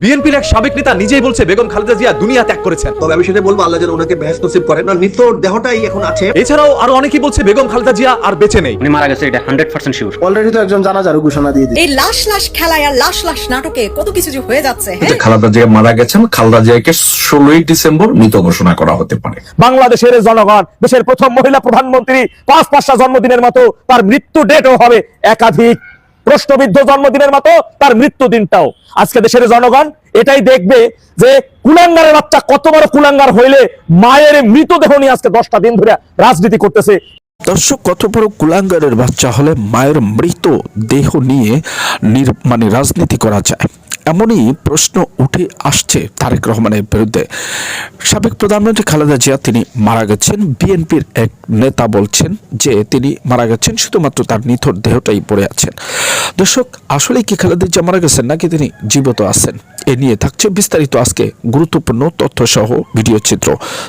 বিএনপির এক সাবেক নেতা নিজেই বলছে বেগম খালেদা জিয়া দুনিয়া ত্যাগ করেছেন। তবে আমি সেটা বলব আল্লাহ যেন ওনাকে বেহেস নসিব করেন। আর মৃত দেহটাই এখন আছে। এছাড়াও আরও অনেকেই বলছে বেগম খালেদা জিয়া আর বেঁচে নেই। উনি মারা গেছে এটা হান্ড্রেড পার্সেন্ট শিওর অলরেডি তো একজন জানাজারও ঘোষণা দিয়ে দিয়েছে। এই লাশ লাশ খেলায় আর লাশ লাশ নাটকে কত কিছু যে হয়ে যাচ্ছে হ্যাঁ? খালেদা জিয়া মারা গেছেন খালেদা জিয়াকে ষোলোই ডিসেম্বর মৃত ঘোষণা করা হতে পারে। বাংলাদেশের জনগণ দেশের প্রথম মহিলা প্রধানমন্ত্রী পাঁচ পাঁচটা জন্মদিনের মতো তার মৃত্যু ডেটও হবে একাধিক প্রশ্নবিদ্ধ জন্মদিনের মতো তার মৃত্যু দিনটাও আজকে দেশের জনগণ এটাই দেখবে যে কুলাঙ্গারের বাচ্চা কত বড় কুলাঙ্গার হইলে মায়ের মৃতদেহ নিয়ে আজকে দশটা দিন ধরে রাজনীতি করতেছে। দর্শক, কত বড় কুলাঙ্গারের বাচ্চা হলে মায়ের মৃত দেহ নিয়ে মানে রাজনীতি করা যায়? এমনই প্রশ্ন উঠে আসছে তারেক রহমানের বিরুদ্ধে। সাবেক প্রধানমন্ত্রী খালেদা জিয়া তিনি মারা গেছেন। বিএনপির এক নেতা বলছেন যে তিনি মারা গেছেন শুধুমাত্র তার নিথর দেহটাই পড়ে আছেন। দর্শক আসলে কি খালেদা জিয়া মারা গেছেন নাকি তিনি জীবিত আছেন? এ নিয়ে থাকছে বিস্তারিত আজকে গুরুত্বপূর্ণ তথ্য সহ ভিডিও চিত্র।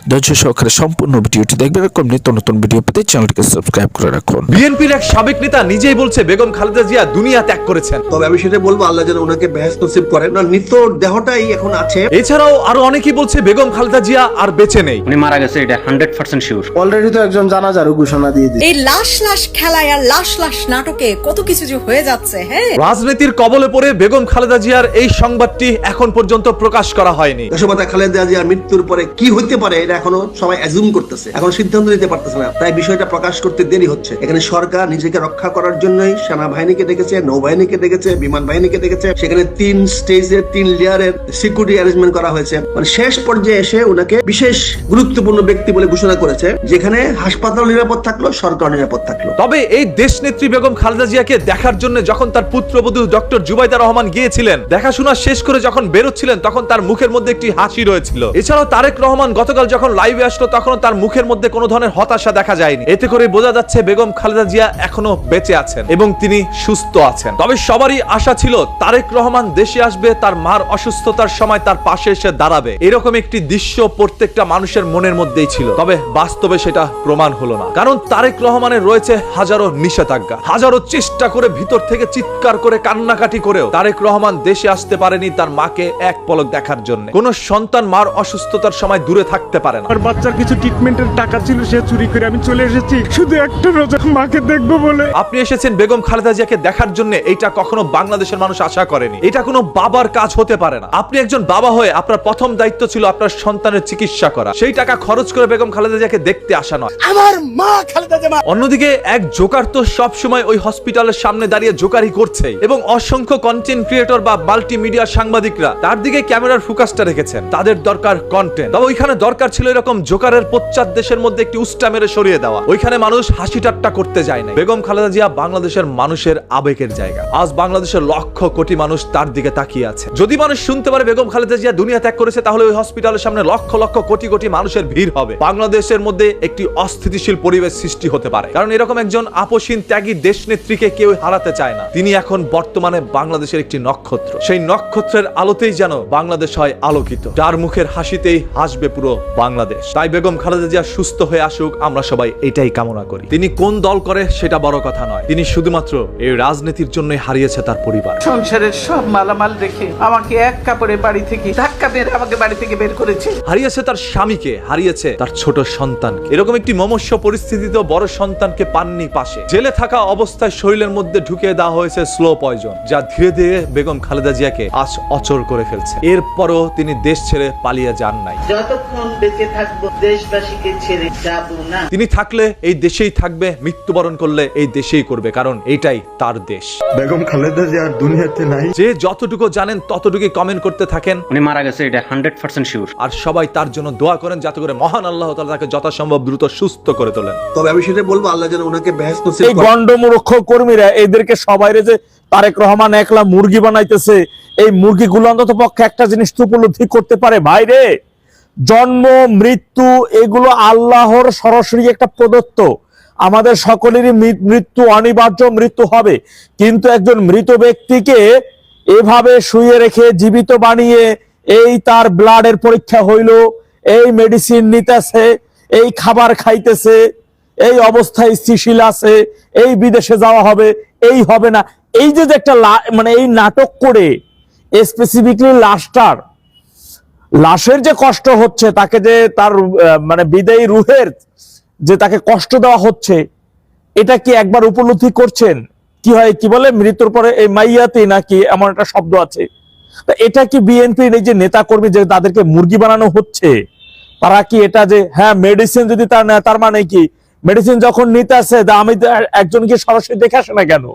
ধৈর্য সহকারে সম্পূর্ণ ভিডিওটি দেখবেন। এরকম নিত্য নতুন ভিডিও পেতে চ্যানেলটিকে সাবস্ক্রাইব করে রাখুন। বিএনপির এক সাবেক নেতা নিজেই বলছে বেগম খালেদা জিয়া দুনিয়া ত্যাগ করেছেন। তবে আমি সেটা বলব আল্লাহ যেন ওনাকে বেহেস নসিব করেন আর মৃত দেহটাই এখন আছে। এছাড়াও আরও অনেকেই বলছে বেগম খালেদা জিয়া আর বেঁচে নেই। উনি মারা গেছে এটা হান্ড্রেড পার্সেন্ট শিওর অলরেডি তো একজন জানাজারও ঘোষণা দিয়ে দিয়েছে। এই লাশ লাশ খেলায় আর লাশ লাশ নাটকে কত কিছু যে হয়ে যাচ্ছে হ্যাঁ? রাজনীতির কবলে পড়ে বেগম খালেদা জিয়ার এই সংবাদটি এখন পর্যন্ত প্রকাশ করা হয়নি। দেশমাতা খালেদা জিয়ার মৃত্যুর পরে কি হইতে পারে এটা এখনও সবাই অ্যাজুম করতেছে। এখন সিদ্ধান্ত নিতে পারতেছে না। তাই বিষয়টা প্রকাশ করতে দেরি হচ্ছে। এখানে সরকার নিজেকে রক্ষা করার জন্যই সেনাবাহিনীকে ডেকেছে নৌবাহিনীকে ডেকেছে বিমান বাহিনীকে ডেকেছে। সেখানে তিন তিন লেয়ারের সিকিউরিটি অ্যারেঞ্জমেন্ট করা হয়েছে। মানে শেষ পর্যায়ে এসে ওনাকে বিশেষ গুরুত্বপূর্ণ ব্যক্তি বলে ঘোষণা করেছে, যেখানে হাসপাতাল নিরাপদ থাকল, সরকার নিরাপদ থাকল। তবে এই বেগম খালেদা জিয়াকে দেখার জন্য যখন তার পুত্রবধূ ডক্টর জুবাইদা রহমান গিয়েছিলেন, দেখাশোনা শেষ করে যখন বেরোচ্ছিলেন, তখন তার মুখের মধ্যে একটি হাসি রয়েছিল। এছাড়াও তারেক রহমান গতকাল যখন লাইভে আসলো তখন তার মুখের মধ্যে কোনো ধরনের হতাশা দেখা যায়নি। এতে করে বোঝা যাচ্ছে বেগম খালেদা জিয়া এখনও বেঁচে আছেন এবং তিনি সুস্থ আছেন। তবে সবারই আশা ছিল, তারেক রহমান দেশে আসবে তার মার অসুস্থতার সময় তার পাশে এসে দাঁড়াবে। এরকম একটি দৃশ্য প্রত্যেকটা মানুষের মনের মধ্যেই ছিল। তবে বাস্তবে সেটা প্রমাণ হলো না। কারণ তারেক রহমানের রয়েছে হাজারো নিষেধাজ্ঞা হাজারো চেষ্টা করে ভিতর থেকে চিৎকার করে কান্নাকাটি করেও তারেক রহমান দেশে আসতে পারেনি তার মাকে এক পলক দেখার জন্য। কোন সন্তান মার অসুস্থতার সময় দূরে থাকতে পারে না। আমার বাচ্চার কিছু ট্রিটমেন্টের টাকা ছিল সে চুরি করে আমি চলে এসেছি। শুধু একটা রোজা মাকে দেখব বলে। আপনি এসেছেন বেগম খালেদা জিয়াকে দেখার জন্য এইটা কখনো বাংলাদেশের মানুষ আশা করেনি। এটা কোনো বাবার কাজ হতে পারে না। আপনি একজন বাবা হয়ে আপনার প্রথম দায়িত্ব ছিল আপনার সন্তানের চিকিৎসা করা। সেই টাকা খরচ করে বেগম খালেদা জিয়াকে দেখতে আসা নয়। আমার মা খালেদা জামা অন্যদিকে এক জোকার তো সব সময় ওই হসপিটালের সামনে দাঁড়িয়ে জোকারি করছে এবং অসংখ্য কন্টেন্ট ক্রিয়েটর বা মাল্টিমিডিয়া সাংবাদিকরা তার দিকে ক্যামেরার ফোকাসটা রেখেছেন। তাদের দরকার কন্টেন্ট তবে ওইখানে দরকার ছিল এরকম জোকারের পশ্চাৎ দেশের মধ্যে একটি উস্টা মেরে সরিয়ে দেওয়া। ওইখানে মানুষ হাসি ঠাট্টা করতে যায় না বেগম খালেদা জিয়া বাংলাদেশের মানুষের আবেগের জায়গা। আজ বাংলাদেশের লক্ষ কোটি মানুষ তার দিকে তাকিয়ে আছে। যদি মানুষ শুনতে পারে বেগম খালেদা জিয়া দুনিয়া ত্যাগ করেছে, তাহলে ওই হসপিটালের সামনে লক্ষ লক্ষ কোটি কোটি মানুষের ভিড় হবে। বাংলাদেশের মধ্যে একটি অস্থিতিশীল পরিবেশ সৃষ্টি হতে পারে। কারণ এরকম একজন আপসীন ত্যাগী দেশ নেত্রীকে কেউ হারাতে চায় না। তিনি এখন বর্তমানে বাংলাদেশের একটি নক্ষত্র। সেই নক্ষত্রের আলোতেই যেন বাংলাদেশ হয় আলোকিত। যার মুখের হাসিতেই হাসবে পুরো বাংলাদেশ। তাই বেগম খালেদা জিয়া সুস্থ হয়ে আসুক, আমরা সবাই এটাই কামনা করি। তিনি কোন দল করে সেটা বড় কথা নয়। তিনি শুধুমাত্র এই রাজনীতির জন্যই হারিয়েছে তার পরিবার। সংসারের সব মালামাল রেখে আমাকে এক কাপড়ে বাড়ি থেকে ধাক্কা মেরে আমাকে বাড়ি থেকে বের করেছে। হারিয়েছে তার স্বামীকে হারিয়েছে তার ছোট সন্তানকে। এরকম একটি মমস্য পরিস্থিতিতেও বড় সন্তানকে পাননি পাশে। জেলে থাকা অবস্থায় শরীরের মধ্যে ঢুকিয়ে দেওয়া হয়েছে স্লো পয়জন যা ধীরে ধীরে বেগম খালেদা জিয়াকে আজ অচল করে ফেলছে। এরপরও তিনি দেশ ছেড়ে পালিয়ে যান নাই। যতক্ষণ বেঁচে থাকব দেশবাসীকে ছেড়ে যাব না। তিনি থাকলে এই দেশেই থাকবে মৃত্যুবরণ করলে এই দেশেই করবে কারণ এটাই তার দেশ। বেগম খালেদা জিয়া দুনিয়াতে নাই। যে যতটুকু জানেন ততটুকু কমেন্ট করতে থাকেন। উনি মারা গেছে এটা হান্ড্রেড পার্সেন্ট শিওর আর সবাই তার জন্য দোয়া করেন যাতে করে মহান আল্লাহ তাআলা তাকে যথাসম্ভব দ্রুত সুস্থ করে তোলেন। তবে আমি সেটা বলব আল্লাহ যেন ওনাকে বেহেস এই গন্ডমূর্খ কর্মীরা এদেরকে সবাই যে তারেক রহমান একলা মুরগি বানাইতেছে এই মুরগিগুলো অন্তত পক্ষে একটা জিনিস তো উপলব্ধি করতে পারে ভাইরে জন্ম মৃত্যু এগুলো আল্লাহর সরাসরি একটা প্রদত্ত। আমাদের সকলেরই মৃত্যু অনিবার্য মৃত্যু হবে। কিন্তু একজন মৃত ব্যক্তিকে এভাবে শুয়ে রেখে জীবিত বানিয়ে এই তার ব্লাডের পরীক্ষা হইল, এই মেডিসিন নিতেছে, এই খাবার খাইতেছে, এই অবস্থায় স্থিতিশীল আছে, এই বিদেশে যাওয়া হবে, এই হবে না। এই যে একটা মানে এই নাটক করে স্পেসিফিকলি লাশটার, লাশের যে কষ্ট হচ্ছে, তাকে যে তার মানে বিদায়ী রুহের যে তাকে কষ্ট দেওয়া হচ্ছে, এটা কি একবার উপলব্ধি করছেন? কি হয়, কি বলে? মৃত্যুর পরে এই মাইয়াতি নাকি এমন একটা শব্দ আছে? তা এটা কি বিএনপির এই যে নেতা কর্মী যে তাদেরকে মুরগি বানানো হচ্ছে, তারা কি এটা যে হ্যাঁ মেডিসিন যদি তার নেয় তার মানে কি? মেডিসিন যখন নিতে আসে আমি একজনকে সরাসরি দেখে আসে না কেন?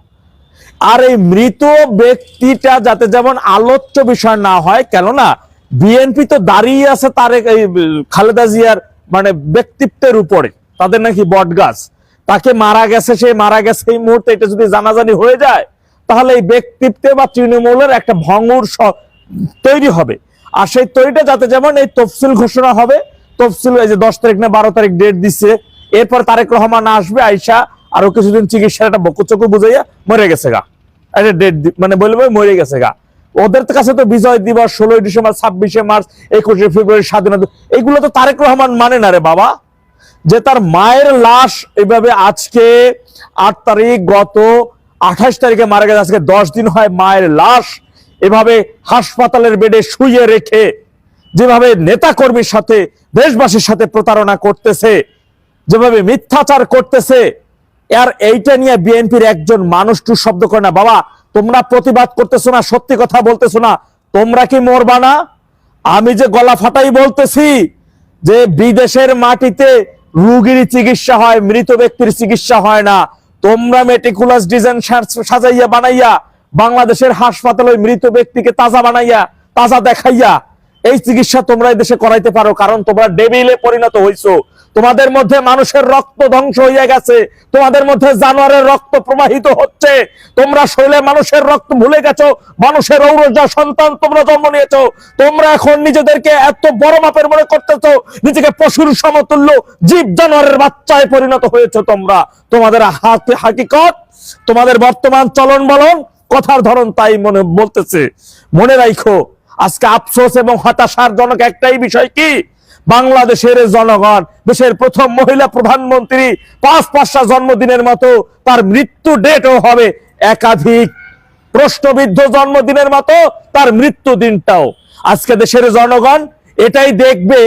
আর এই মৃত ব্যক্তিটা যাতে যেমন আলোচ্য বিষয় না হয়, কেননা বিএনপি তো দাঁড়িয়ে আছে তার এই, খালেদা জিয়ার মানে ব্যক্তিত্বের উপরে, তাদের নাকি বট গাছ তাকে মারা গেছে, সে মারা গেছে এই মুহূর্তে, এটা যদি জানাজানি হয়ে যায় তাহলে এই ব্যক্তিত্বে বা তৃণমূলের একটা ভঙ্গুর তৈরি হবে। আর সেই তৈরিটা যাতে যেমন এই তফসিল ঘোষণা হবে, তফসিল এই যে দশ তারিখ না বারো তারিখ ডেট দিচ্ছে এরপর তারেক রহমান আসবে, আইসা আরও কিছুদিন চিকিৎসার একটা বকুচকু বুঝাইয়া মরে গেছে গা। একটা ডেট মানে বলবে মরে গেছে গা। ওদের কাছে তো বিজয় দিবস ষোলোই ডিসেম্বর, ছাব্বিশে মার্চ, একুশে ফেব্রুয়ারি, স্বাধীনতা এগুলো তো তারেক রহমান মানে না রে বাবা। যে তার মায়ের লাশ এভাবে আজকে আট তারিখ গত আঠাশ তারিখে মারা গেছে, আজকে দশ দিন হয় মায়ের লাশ। এভাবে হাসপাতালের বেডে শুয়ে রেখে যেভাবে নেতা কর্মীর সাথে, দেশবাসীর সাথে প্রতারণা করতেছে, যেভাবে মিথ্যাচার করতেছে, আর এইটা নিয়ে বিএনপির একজন মানুষ টু শব্দ করে না, বাবা, তোমরা প্রতিবাদ করতেছো না, সত্যি কথা বলতেছো না, তোমরা কি মরবা না? আমি যে গলা ফাটাই বলতেছি যে বিদেশের মাটিতে রুগীর চিকিৎসা হয়, মৃত ব্যক্তির চিকিৎসা হয় না তোমরা মেটিকুলাস ডিজাইন সাজাইয়া বানাইয়া বাংলাদেশের হাসপাতালে মৃত ব্যক্তিকে তাজা বানাইয়া, তাজা দেখাইয়া এই চিকিৎসা তোমরা দেশে করাইতে পারো, কারণ তোমরা ডেবিলে পরিণত হইছো। তোমাদের মধ্যে মানুষের রক্ত ধ্বংস হয়ে গেছে। তোমাদের মধ্যে জানোয়ারের রক্ত প্রবাহিত হচ্ছে। তোমরা শৈলে মানুষের রক্ত ভুলে গেছো, মানুষের ঔরজা সন্তান তোমরা জন্ম নিয়েছো। তোমরা এখন নিজেদেরকে এত বড় মাপের মনে করতেছো, নিজেকে পশুর সমতুল্য জীব জানোয়ারের বাচ্চায় পরিণত হয়েছে তোমরা। তোমাদের হাতে হাকিকত, তোমাদের বর্তমান চলন বলন, কথার ধরন তাই মনে বলতেছে। মনে রাখো আজকে আফসোস এবং হতাশার জনক একটাই বিষয় কি? বাংলাদেশের জনগণ, দেশের প্রথম মহিলা প্রধানমন্ত্রী পাঁচ পাঁচটা জন্মদিনের মতো তার মৃত্যু ডেটও হবে একাধিক। প্রশ্নবিদ্ধ জন্মদিনের মতো তার মৃত্যু দিনটাও। আজকে দেশের জনগণ এটাই দেখবে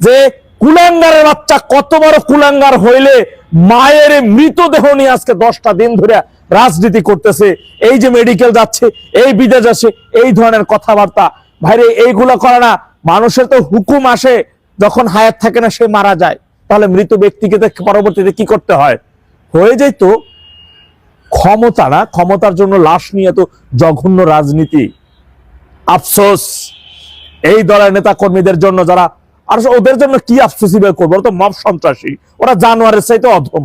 যে কুলাঙ্গারের বাচ্চা কত বড় কুলাঙ্গার হইলে মায়ের মৃতদেহ নিয়ে আজকে দশটা দিন ধরে রাজনীতি করতেছে। এই যে মেডিকেল যাচ্ছে, এই বিদেশ যাচ্ছে, এই ধরনের কথাবার্তা। ভাইরে, এইগুলো করে না। মানুষের তো হুকুম আসে যখন হায়াত থাকে না, সে মারা যায়। তাহলে মৃত ব্যক্তিকে পরবর্তীতে কি করতে হয়? হয়ে যায় তো ক্ষমতা না, ক্ষমতার জন্য লাশ নিয়ে তো জঘন্য রাজনীতি। আফসোস। এই দলের নেতা কর্মীদের জন্য যারা, আর ওদের জন্য কি আফসোসি বের করব? তো মব সন্ত্রাসী। ওরা জানোয়ারের চাইতে অধম।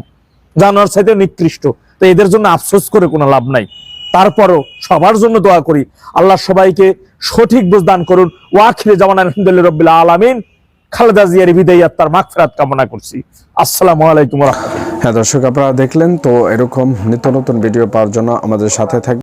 জানোয়ার চাইতে নিকৃষ্ট। তো এদের জন্য আফসোস করে কোনো লাভ নাই। তারপরও সবার জন্য দোয়া করি। আল্লাহ সবাইকে সঠিক বুঝ দান করুন। ওয়াখিরে জামান আলহামদুলিল্লাহ রবিল্লা আলামিন। খালেদা জিয়ার বিদায় আত্মার মাগফিরাত কামনা করছি। আসসালামু আলাইকুম হ্যাঁ দর্শক, আপনারা দেখলেন তো এরকম নিত্য নতুন ভিডিও পাওয়ার জন্য আমাদের সাথে থাকবেন।